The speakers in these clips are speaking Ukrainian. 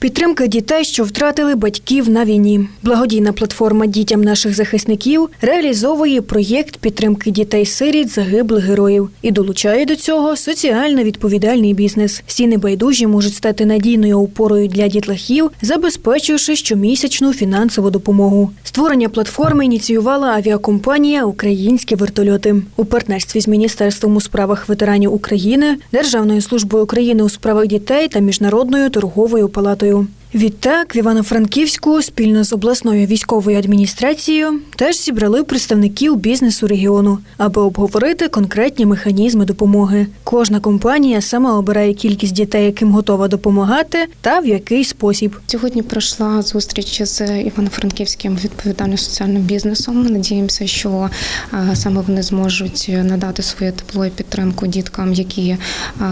Підтримка дітей, що втратили батьків на війні. Благодійна платформа дітям наших захисників реалізовує проєкт підтримки дітей-сиріт загиблих героїв і долучає до цього соціально відповідальний бізнес. Всі небайдужі можуть стати надійною опорою для дітлахів, забезпечивши щомісячну фінансову допомогу. Створення платформи ініціювала авіакомпанія Українські вертольоти у партнерстві з Міністерством у справах ветеранів України, Державною службою України у справах дітей та міжнародною торговою палатою. работаю. Відтак в Івано-Франківську спільно з обласною військовою адміністрацією теж зібрали представників бізнесу регіону, аби обговорити конкретні механізми допомоги. Кожна компанія сама обирає кількість дітей, яким готова допомагати, та в який спосіб. Сьогодні пройшла зустріч з Івано-Франківським відповідальним соціальним бізнесом. Надіємося, що е, саме вони зможуть надати своє тепло і підтримку діткам, які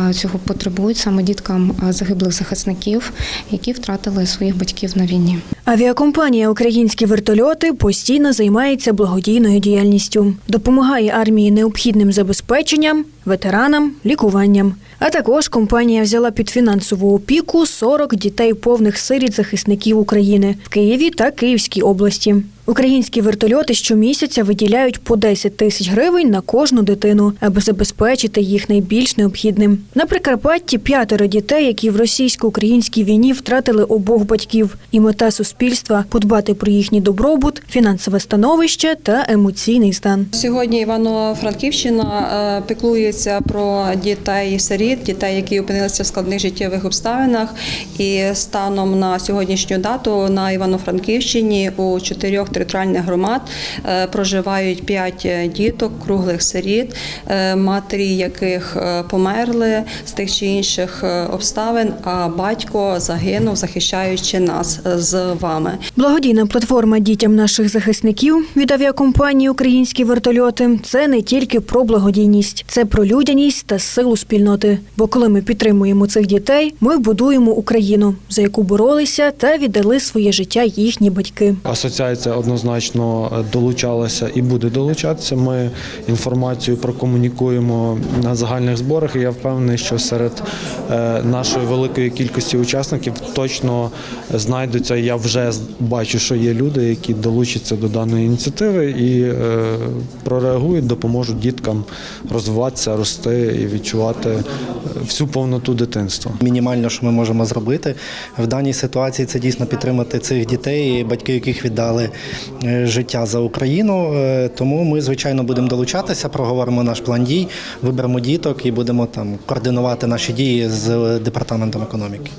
е, цього потребують, саме діткам е, загиблих захисників, які втратили своїх батьків на війні. Авіакомпанія Українські вертольоти постійно займається благодійною діяльністю, допомагає армії необхідним забезпеченням, ветеранам, лікуванням. А також компанія взяла під фінансову опіку 40 дітей повних сиріт захисників України в Києві та Київській області. Українські вертольоти щомісяця виділяють по 10 тисяч гривень на кожну дитину, аби забезпечити їх найбільш необхідним. На Прикарпатті п'ятеро дітей, які в російсько-українській війні втратили обох батьків, і мета суспільства подбати про їхній добробут, фінансове становище та емоційний стан. Сьогодні Івано-Франківщина е, піклується про дітей сиріт, дітей, які опинилися в складних життєвих обставинах. І станом на сьогоднішню дату на Івано-Франківщині у чотирьох територіальних громад е, проживають п'ять діток, круглих сиріт, е, матері яких померли з тих чи інших обставин, а батько загинув, захищаючи нас з вами. Благодійна платформа дітям наших захисників від авіакомпанії Українські вертольоти це не тільки про благодійність, це про людяність та силу спільноти. Бо коли ми підтримуємо цих дітей, ми будуємо Україну, за яку боролися та віддали своє життя їхні батьки. Асоціація однозначно долучалася і буде долучатися. Ми інформацію прокомунікуємо на загальних зборах. І я впевнений, що серед е, нашої великої кількості учасників точно знайдуться. Я вже бачу, що є люди, які долучаться до даної ініціативи і е, прореагують, допоможуть діткам розвиватися, рости і відчувати е, всю повноту дитинства. Мінімально, що ми можемо зробити в даній ситуації, це дійсно підтримати цих дітей, батьки яких віддали е, життя за Україну. Тому ми, звичайно, будемо долучатися, проговоримо наш план дій, виберемо діток і будемо там координувати наші дії з департаментом економіки.